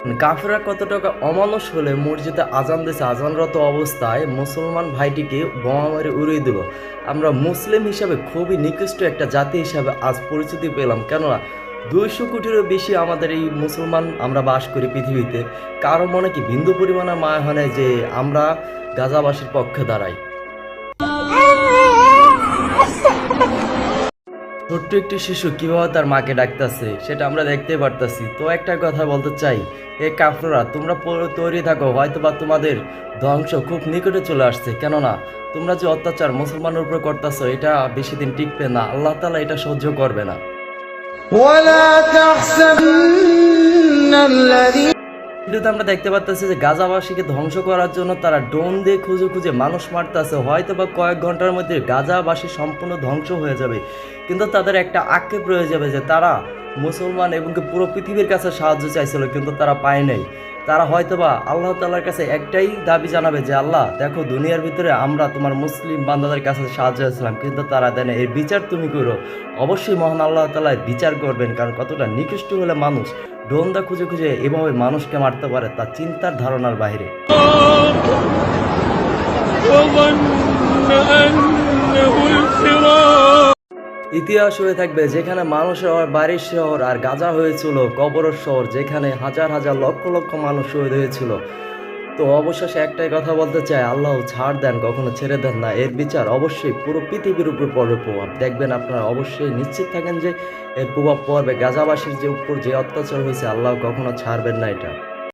কাফেরা কত টাকা অমানুষ হলে মসজিদে আজান দিয়েছে আজানরত অবস্থায় মুসলমান ভাইটিকে বোমা মেরে উড়িয়ে দিল। আমরা মুসলিম হিসাবে খুবই নিকৃষ্ট একটা জাতি হিসাবে আজ পরিচিতি পেলাম। কেননা দুইশো কোটিরও বেশি আমাদের এই মুসলমান আমরা বাস করি পৃথিবীতে। কারও মনে কি বিন্দু পরিমাণে মায়া হয় যে আমরা গাজাবাসীর পক্ষে দাঁড়াই? ছোট্ট একটি শিশু কীভাবে তার মাকে ডাকতেছে, সেটা আমরা দেখতে পারতাছি। তো একটা কথা বলতে চাই এ কাফরা তোমরা তৈরি থাকো হয়তোবা তোমাদের ধ্বংস খুব নিকটে চলে আসছে। কেননা তোমরা যে অত্যাচার মুসলমানের উপরে করতেছ এটা বেশি দিন টিকবে না। আল্লাহ তালা এটা সহ্য করবে না। কিন্তু আমরা দেখতে পাচ্ছি যে গাজাবাসীকে ধ্বংস করার জন্য তারা ডোন দিয়ে খুঁজে খুঁজে মানুষ মারতেছে। হয়তো বা কয়েক ঘণ্টার মধ্যে গাজাবাসী সম্পূর্ণ ধ্বংস হয়ে যাবে। কিন্তু তাদের একটা আক্ষেপ রয়ে যাবে যে তারা মুসলমান এবং পুরো পৃথিবীর কাছে সাহায্য চাইছিল কিন্তু তারা পায় নাই তারা হয়তোবা আল্লাহ তাল্লাহার কাছে একটাই দাবি জানাবে যে আল্লাহ দেখো দুনিয়ার ভিতরে আমরা তোমার মুসলিম বান্দাদের কাছে সাহায্য চাইছিলাম কিন্তু তারা দেন এই বিচার তুমি করো অবশ্যই মহান আল্লাহ তালায় বিচার করবেন কারণ কতটা নিকৃষ্ট হলে মানুষ ডোন্দা খুঁজে খুঁজে এভাবে মানুষকে মারতে পারে তা চিন্তার ধারণার বাইরে ইতিহাস হয়ে থাকবে যেখানে মানুষের বাড়ির শহর আর গাজা হয়েছিল কবরের শহর, যেখানে হাজার হাজার লক্ষ লক্ষ মানুষ শহীদ হয়েছিল। তো অবশেষে একটাই কথা বলতে চাই, আল্লাহ ছাড় দেন, কখনো ছেড়ে দেন না। এর বিচার অবশ্যই পুরো পৃথিবীর উপর পড়বে প্রভাব। দেখবেন আপনারা অবশ্যই নিশ্চিত থাকেন যে এর প্রভাব পড়বে। গাজাবাসীর যে উপর যে অত্যাচার হয়েছে, আল্লাহ কখনো ছাড়বেন না এটা।